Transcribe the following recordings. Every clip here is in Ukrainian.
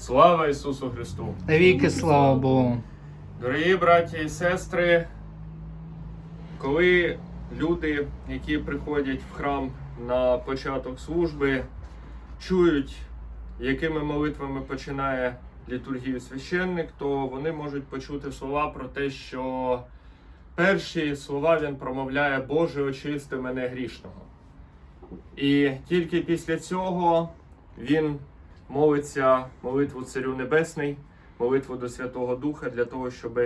Слава Ісусу Христу! Навіки слава Богу. Дорогі браті і сестри, коли люди, які приходять в храм на початок служби, чують, якими молитвами починає літургію священник, то вони можуть почути слова про те, що перші слова він промовляє Боже, очисти мене грішного. І тільки після цього він молиться молитву Царю Небесний, молитву до Святого Духа для того, щоб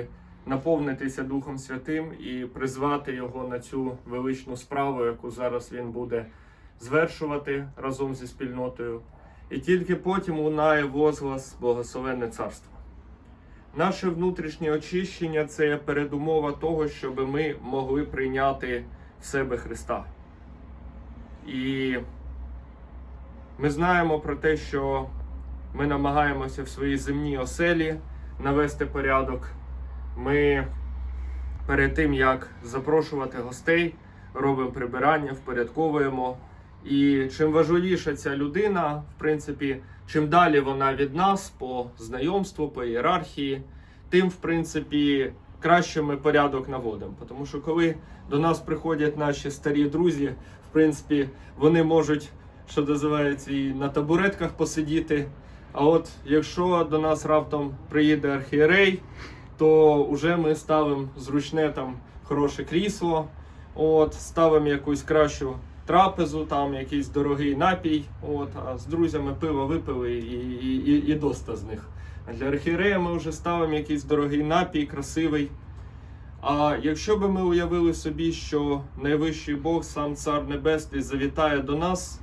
наповнитися Духом Святим і призвати його на цю величну справу, яку зараз він буде звершувати разом зі спільнотою. І тільки потім лунає возглас Благословенне Царство. Наше внутрішнє очищення це передумова того, щоб ми могли прийняти в себе Христа. І ми знаємо про те, що ми намагаємося в своїй земній оселі навести порядок. Ми перед тим, як запрошувати гостей, робимо прибирання, впорядковуємо. І чим важливіша ця людина, в принципі, чим далі вона від нас по знайомству, по ієрархії, тим, в принципі, краще ми порядок наводимо. Тому що коли до нас приходять наші старі друзі, в принципі, вони можуть, що називається, і на табуретках посидіти. А от якщо до нас раптом приїде архієрей, то вже ми ставимо зручне там хороше крісло, от, ставимо якусь кращу трапезу, там якийсь дорогий напій. От, а з друзями пиво випили і, і, і, і доста з них. А для архієрея ми вже ставимо якийсь дорогий напій, красивий. А якщо би ми уявили собі, що найвищий Бог, сам Цар Небесний, завітає до нас,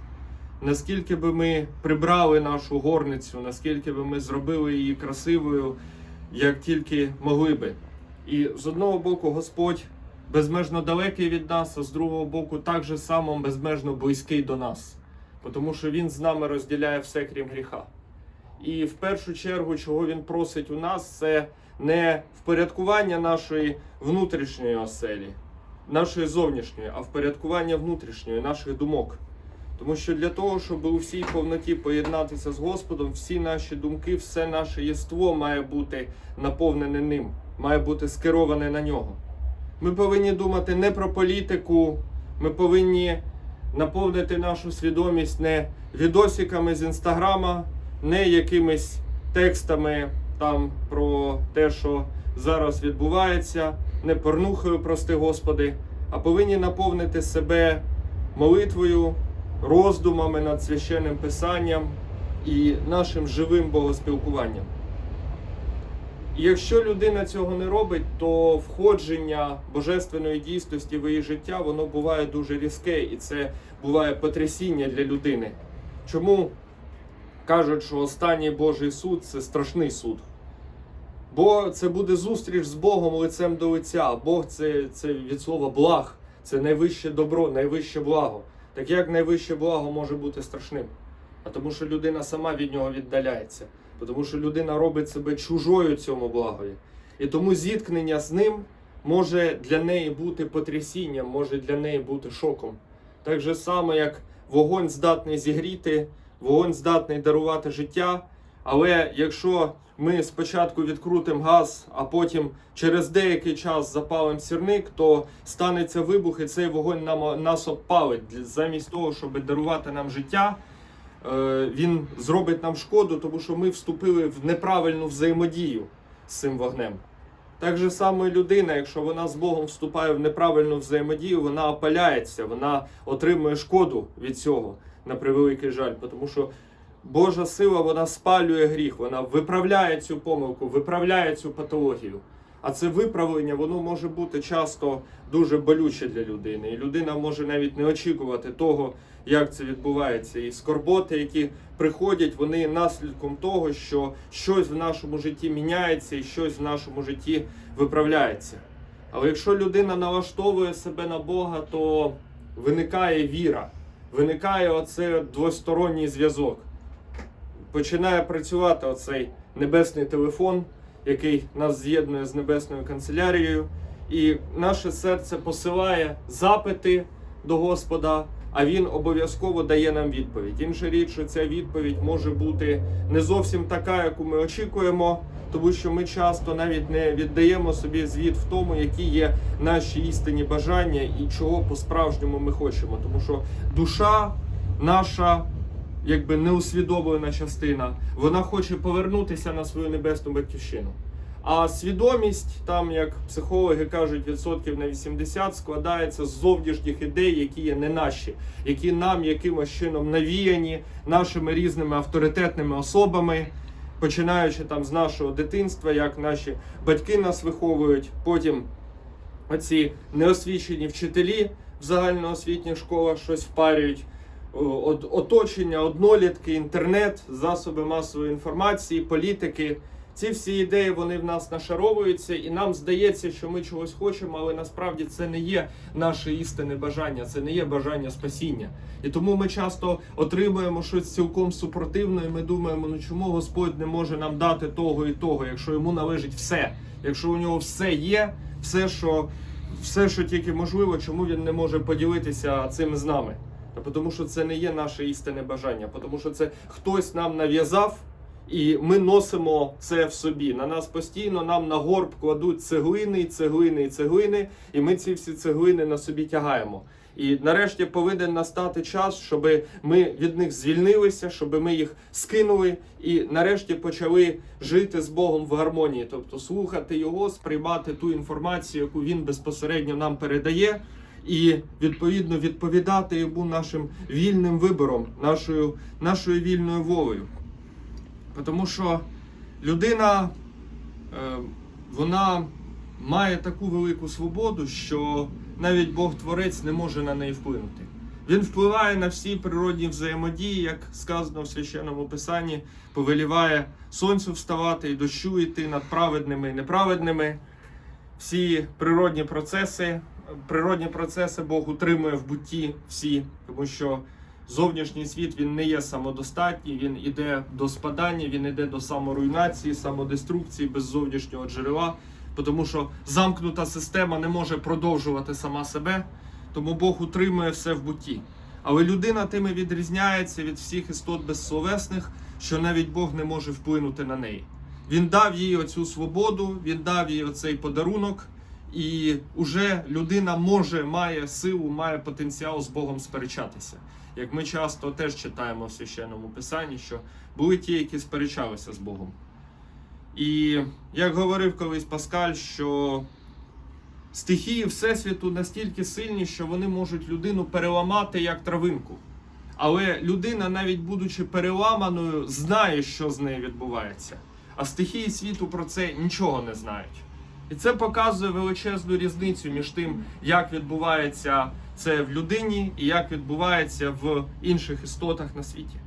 наскільки би ми прибрали нашу горницю, наскільки би ми зробили її красивою, як тільки могли би. І з одного боку, Господь безмежно далекий від нас, а з другого боку, так же само безмежно близький до нас, тому що Він з нами розділяє все, крім гріха. І в першу чергу, чого він просить у нас, це не впорядкування нашої внутрішньої оселі, нашої зовнішньої, а впорядкування внутрішньої, наших думок. Тому що для того, щоб у всій повноті поєднатися з Господом, всі наші думки, все наше єство має бути наповнене ним, має бути скероване на нього. Ми повинні думати не про політику, ми повинні наповнити нашу свідомість не відосиками з інстаграма, не якимись текстами там про те, що зараз відбувається, не порнухою, прости Господи, а повинні наповнити себе молитвою, роздумами над священним писанням і нашим живим богоспілкуванням. І якщо людина цього не робить, то входження божественної дійсності в її життя воно буває дуже різке, і це буває потрясіння для людини. Чому кажуть, що останній Божий суд це страшний суд? Бо це буде зустріч з Богом лицем до лиця. Бог це, це від слова благ, це найвище добро, найвище благо. Так як найвище благо може бути страшним? А тому, що людина сама від нього віддаляється, тому що людина робить себе чужою цьому благові. І тому зіткнення з ним може для неї бути потрясінням, може для неї бути шоком. Так же само, як вогонь здатний зігріти, вогонь здатний дарувати життя. Але якщо ми спочатку відкрутимо газ, а потім через деякий час запалимо сірник, то станеться вибух, і цей вогонь нам, нас обпалить. Замість того, щоб дарувати нам життя, е, він зробить нам шкоду, тому що ми вступили в неправильну взаємодію з цим вогнем. Так же само і людина, якщо вона з Богом вступає в неправильну взаємодію, вона опаляється, вона отримує шкоду від цього на превеликий жаль, тому що Божа сила вона спалює гріх, вона виправляє цю помилку, виправляє цю патологію. А це виправлення воно може бути часто дуже болюче для людини. І людина може навіть не очікувати того, як це відбувається. І скорботи, які приходять, вони наслідком того, що щось в нашому житті міняється і щось в нашому житті виправляється. Але якщо людина налаштовує себе на Бога, то виникає віра, виникає оцей двосторонній зв'язок починає працювати оцей небесний телефон, який нас з'єднує з небесною канцелярією, і наше серце посилає запити до Господа, а він обов'язково дає нам відповідь. Інша річ, що ця відповідь може бути не зовсім така, яку ми очікуємо, тому що ми часто навіть не віддаємо собі звіт в тому, які є наші істинні бажання і чого по-справжньому ми хочемо. Тому що душа наша. Якби неусвідомлена частина, вона хоче повернутися на свою небесну батьківщину. А свідомість, там, як психологи кажуть, відсотків на 80 складається з зовнішніх ідей, які є не наші, які нам якимось чином навіяні нашими різними авторитетними особами, починаючи там з нашого дитинства, як наші батьки нас виховують, потім оці неосвічені вчителі в загальноосвітніх школах щось впарюють. От- Оточення, однолітки, інтернет, засоби масової інформації, політики. Ці всі ідеї вони в нас нашаровуються, і нам здається, що ми чогось хочемо, але насправді це не є наше істинне бажання, це не є бажання спасіння. І тому ми часто отримуємо щось цілком супротивне, і ми думаємо, ну чому Господь не може нам дати того і того, якщо йому належить все, якщо у нього все є, все, що, все, що тільки можливо, чому він не може поділитися цим з нами? Тому що це не є наше істинне бажання, тому що це хтось нам нав'язав. І ми носимо це в собі. На нас постійно нам на горб кладуть цеглини, цеглини цеглини, і ми ці всі цеглини на собі тягаємо. І нарешті повинен настати час, щоб ми від них звільнилися, щоб ми їх скинули і нарешті почали жити з Богом в гармонії, тобто слухати його, сприймати ту інформацію, яку він безпосередньо нам передає, і відповідно відповідати йому нашим вільним вибором, нашою, нашою вільною волею. Тому що людина е, вона має таку велику свободу, що навіть Бог Творець не може на неї вплинути. Він впливає на всі природні взаємодії, як сказано в священному писанні, повеліває сонцю вставати і дощу йти над праведними і неправедними. Всі природні процеси, природні процеси Бог утримує в бутті всі, тому що зовнішній світ він не є самодостатній, він іде до спадання, він іде до саморуйнації, самодеструкції без зовнішнього джерела, тому що замкнута система не може продовжувати сама себе, тому Бог утримує все в бутті. Але людина тим і відрізняється від всіх істот безсловесних, що навіть Бог не може вплинути на неї. Він дав їй оцю свободу, він дав їй оцей подарунок, і уже людина може, має силу, має потенціал з Богом сперечатися. Як ми часто теж читаємо в священному писанні, що були ті, які сперечалися з Богом. І як говорив колись Паскаль, що стихії Всесвіту настільки сильні, що вони можуть людину переламати як травинку. Але людина, навіть будучи переламаною, знає, що з нею відбувається. А стихії світу про це нічого не знають. І це показує величезну різницю між тим, як відбувається це в людині і як відбувається в інших істотах на світі.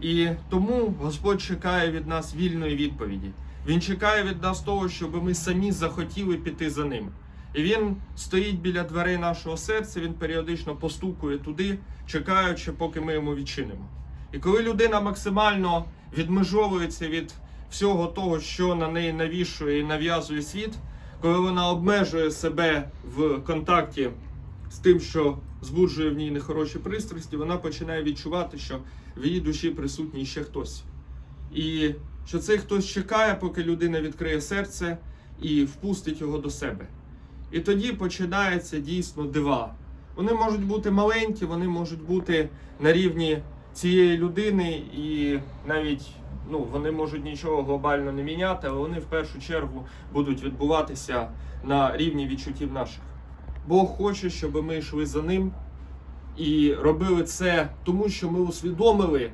І тому Господь чекає від нас вільної відповіді. Він чекає від нас того, щоб ми самі захотіли піти за ним. І він стоїть біля дверей нашого серця, він періодично постукує туди, чекаючи, поки ми йому відчинимо. І коли людина максимально відмежовується від всього того, що на неї навішує і нав'язує світ, коли вона обмежує себе в контакті з тим, що збуджує в ній нехороші пристрасті, вона починає відчувати, що в її душі присутній ще хтось. І що цей хтось чекає, поки людина відкриє серце і впустить його до себе. І тоді починається дійсно дива. Вони можуть бути маленькі, вони можуть бути на рівні цієї людини, і навіть ну, вони можуть нічого глобально не міняти, але вони в першу чергу будуть відбуватися на рівні відчуттів наших. Бог хоче, щоб ми йшли за ним і робили це тому, що ми усвідомили,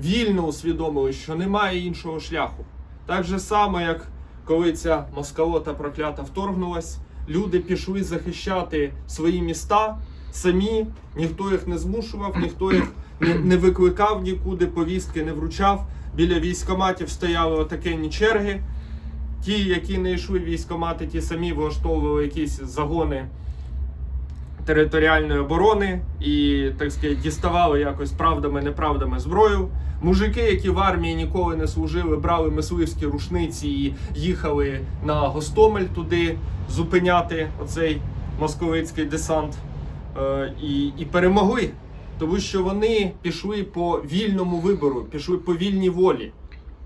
вільно усвідомили, що немає іншого шляху. Так же само, як коли ця москалота проклята вторгнулась, люди пішли захищати свої міста самі, ніхто їх не змушував, ніхто їх не, викликав нікуди, повістки не вручав. Біля військоматів стояли отакенні черги. Ті, які не йшли військомати, ті самі влаштовували якісь загони територіальної оборони і, так сказати, діставали якось правдами, неправдами зброю. Мужики, які в армії ніколи не служили, брали мисливські рушниці і їхали на Гостомель туди зупиняти оцей московицький десант. е, і, і перемогли. Тому що вони пішли по вільному вибору, пішли по вільній волі.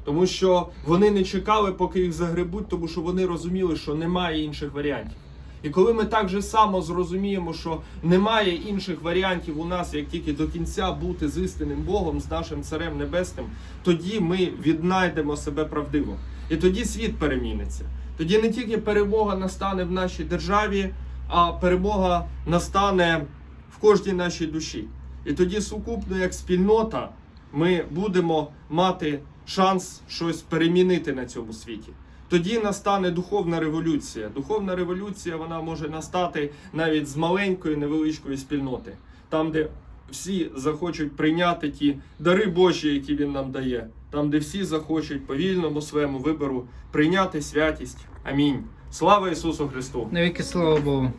Тому що вони не чекали, поки їх загребуть, тому що вони розуміли, що немає інших варіантів. І коли ми так же само зрозуміємо, що немає інших варіантів у нас, як тільки до кінця бути з істинним Богом, з нашим Царем Небесним, тоді ми віднайдемо себе правдиво. І тоді світ переміниться. Тоді не тільки перемога настане в нашій державі, а перемога настане в кожній нашій душі. І тоді сукупно, як спільнота, ми будемо мати шанс щось перемінити на цьому світі. Тоді настане духовна революція. Духовна революція вона може настати навіть з маленької невеличкої спільноти, там, де всі захочуть прийняти ті дари Божі, які він нам дає, там, де всі захочуть по вільному своєму вибору прийняти святість. Амінь. Слава Ісусу Христу! Навіки слава Богу.